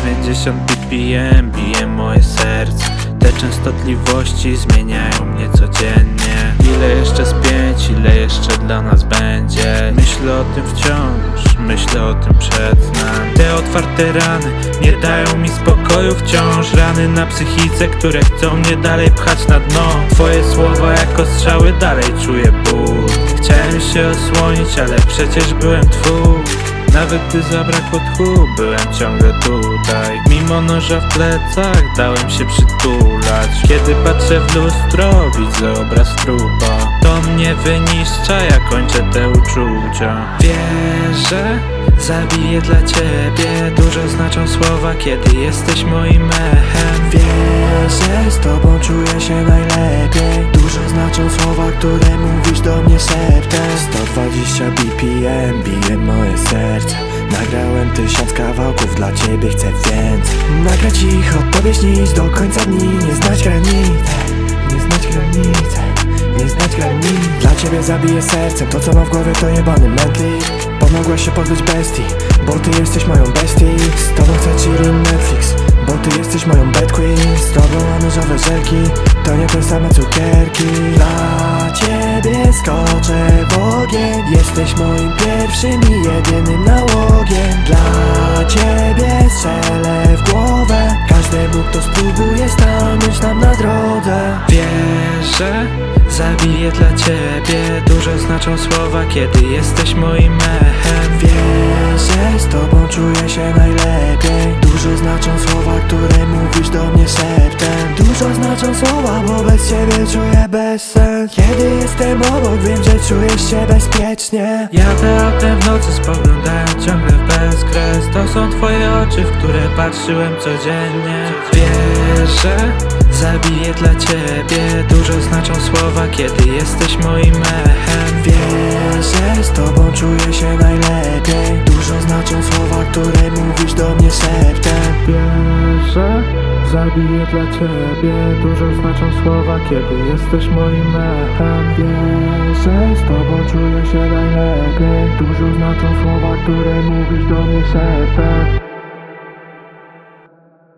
120 BPM bije moje serce. Te częstotliwości zmieniają mnie codziennie. Ile jeszcze spięć, ile jeszcze dla nas będzie? Myślę o tym wciąż, myślę o tym przed snem Te otwarte rany nie dają mi spokoju wciąż Rany na psychice, które chcą mnie dalej pchać na dno. Twoje słowa jako strzały dalej czuję ból. Chciałem się osłonić, ale przecież byłem twój nawet gdy zabrakło tchu, byłem ciągle tutaj. Mimo noża w plecach, dałem się przytulać. Kiedy patrzę w lustro, widzę obraz trupa. To mnie wyniszcza, ja kończę te uczucia. Wierzę, zabiję dla ciebie. Dużo znaczą słowa, kiedy jesteś moim echem. Wierzę, z tobą czuję się najlepiej. Dużo znaczą słowa, które mówisz do mnie szeptem 120 BPM bije moje serce. Nagrałem tysiąc kawałków, dla ciebie chcę więcej. Nagrać ich, o tobie śnić do końca dni. Nie znać granic, nie znać granic Nie znać granic Dla ciebie zabiję sercem, to co mam w głowie to jebany mętlik Pomogłaś się pozbyć bestii, bo ty jesteś moją bestią Z tobą chcę chilling Netflix, bo ty jesteś moją bad queen. Z tobą amorzowe żelki, to nie te same cukierki. Dla ciebie skoczę w ogień Jesteś moim pierwszym i jedynym nałogiem. Dla ciebie strzelę w głowę. Każdemu kto spróbuje stanąć nam na drodze. Wierzę, zabiję dla ciebie. Dużo znaczą słowa, kiedy jesteś moim echem z tobą czuję się najlepiej? Dużo znaczą słowa, które mówisz do mnie szeptem. Dużo znaczą słowa, bo bez ciebie czuję bezsens Kiedy jestem obok, wiem, że czujesz się bezpiecznie. Jadę autem w nocy, spoglądając ciągle w bezkres. To są twoje oczy, w które patrzyłem codziennie. Wierzę, zabiję dla ciebie. Dużo znaczą słowa, kiedy jesteś moim echem. Wierzę, z tobą czuję się najlepiej które mówisz do mnie szeptem. Wierzę, zabiję dla ciebie. Dużo znaczą słowa, kiedy jesteś moim echem. Wierzę, z tobą czuję się najlepiej. Dużo znaczą słowa, które mówisz do mnie szeptem